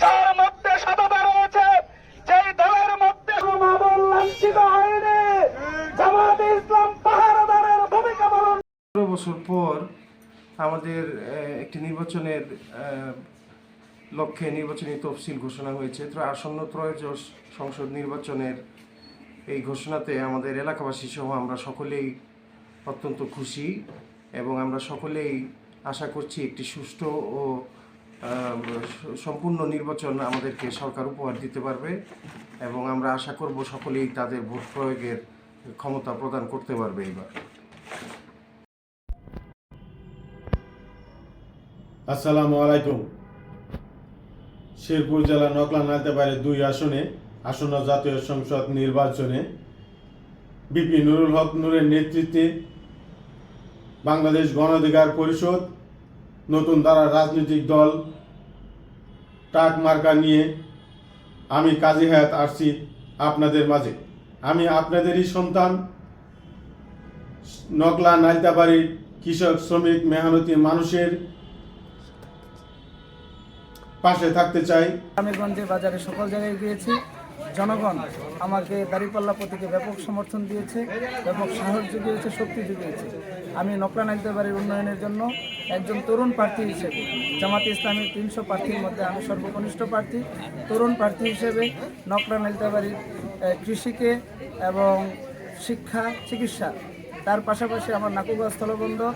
যার মধ্যে সততা রয়েছে যেই দলের মধ্যে লাঞ্ছিত হয়নি জামাতে ইসলাম পাহারাদারের ভূমিকা পালন বছর পর আমাদের একটি নির্বাচনের লক্ষ্যে নির্বাচনী তফসিল ঘোষণা হয়েছে। আসন্ন ত্রয়োদশ সংসদ নির্বাচনের এই ঘোষণাতে আমাদের এলাকাবাসী সহ আমরা সকলেই অত্যন্ত খুশি এবং আমরা সকলেই আশা করছি একটি সুষ্ঠু ও সম্পূর্ণ নির্বাচন আমাদেরকে সরকার উপহার দিতে পারবে এবং আমরা আশা করব সকলেই তাদের ভোট প্রয়োগের ক্ষমতা প্রদান করতে পারবে এবার আসসালামু আলাইকুম। শেরপুর জেলা নকলা নালতেবাড়ি দুই আসনে আসন্ন জাতীয় সংসদ নির্বাচনে বিপি নুরুল হক নূরের নেতৃত্বে বাংলাদেশ গণ অধিকার পরিষদ, নতুন দ্বারা রাজনৈতিক দল টাক মার্কা নিয়ে আমি কাজী হায়াত আসছি আপনাদের মাঝে। আমি আপনাদেরই সন্তান, নকলা নালতাবাড়ির কৃষক, শ্রমিক, মেহনতি মানুষের পাশে থাকতে চাই। গ্রামেগঞ্জে বাজারে সকল জায়গায় গিয়েছি। জনগণ আমাকে দাঁড়িপাল্লা প্রতীকে ব্যাপক সমর্থন দিয়েছে, ব্যাপক সাহস জুগিয়েছে, শক্তি জুগিয়েছে। আমি নকলা নাইলতাবাড়ির উন্নয়নের জন্য একজন তরুণ প্রার্থী হিসেবে, জামাতে ইসলামের তিনশো প্রার্থীর মধ্যে আমি সর্বকনিষ্ঠ প্রার্থী। তরুণ প্রার্থী হিসেবে নকলা নাইতে বাড়ির কৃষিকে এবং শিক্ষা, চিকিৎসা তার পাশাপাশি আমার নাকুগঞ্জ স্থলবন্দর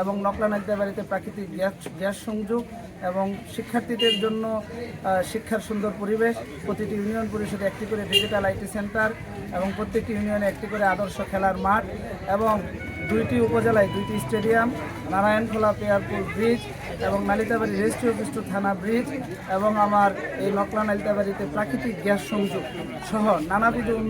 এবং নকলা নাইলতাবাড়িতে প্রাকৃতিক গ্যাস গ্যাস সংযোগ এবং শিক্ষার্থীদের জন্য শিক্ষার সুন্দর পরিবেশ, প্রতিটি ইউনিয়ন পরিষদে একটি করে ডিজিটাল আইটি সেন্টার এবং প্রত্যেকটি ইউনিয়নে একটি করে আদর্শ খেলার মাঠ এবং দুইটি উপজেলায় দুইটি স্টেডিয়াম, নারায়ণখোলা পেয়ারপুর ব্রিজ এবং নালিতাবাড়ি রেজিস্ট্রি অফিস থানা ব্রিজ এবং আমার এই নকলা নালিতাবাড়িতে প্রাকৃতিক গ্যাস সংযোগ সহ নানাবিধ উন্নয়ন